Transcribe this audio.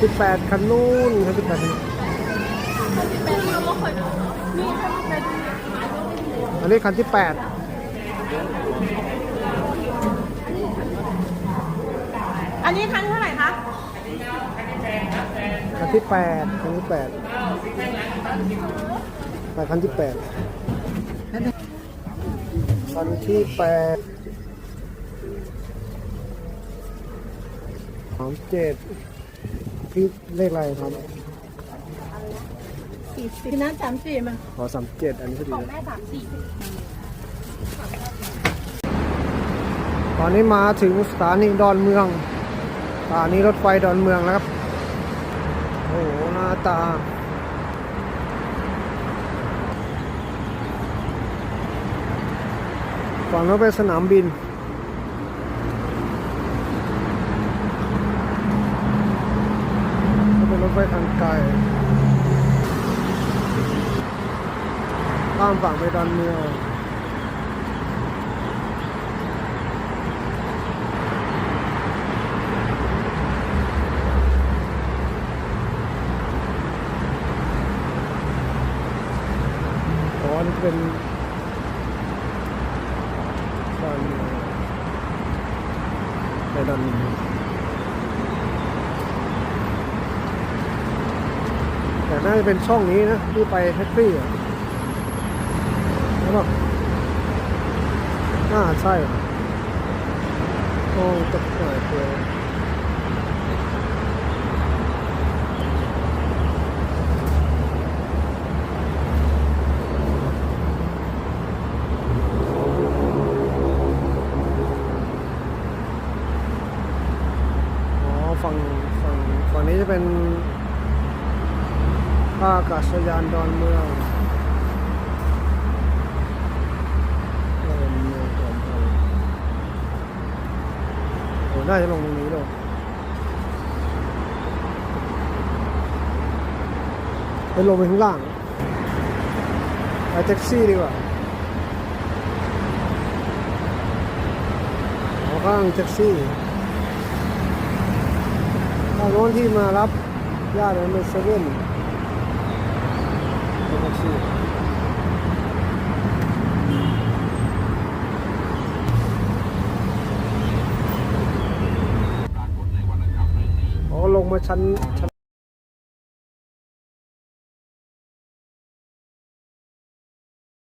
ที่แปดคันนู้นคันที่แปดคันนู้นอันนี้คันที่แปดอันนี้คันเท่าไหร่คะ คันที่แปดคันที่แปดไปคันที่แปดคันที่แปดสามเจ็ด พี่เลขอะไรครับสี่สิบนั้นสามสี่มาขอสามเจ็ดอันนี้พอดีของนะแม่สามสี่ตอนนี้มาถึงสถานีดอนเมืองสถานีรถไฟดอนเมืองแล้วครับ โอ้โหหน้าตาฝั่งนั้นเป็นสนามบิน ก็เป็นรถไฟทางไกลข้ามฝั่งไปดอนเมืองอ๋อนเป็นฝั่งไปดอนเมือง แต่น่าจะเป็นช่องนี้นะ ที่ไปแท็กซี่อะใช่ปะน่าใช่โอ้ตกใจเลยอ๋อฝั่งฝั่งฝั่งนี้จะเป็น ท่าอากาศยานดอนเมืองดอนเมืองดอนเตยโอ้น่าจะลงตรงนี้เลยไปลงไปข้างล่างไปแท็กซี่ดีกว่าเอาข้างแท็กซี่ทางโน้นที่มารับญาติในเซเว่น เป็นแท็กซี่อ๋อลงมาชั้นชั้น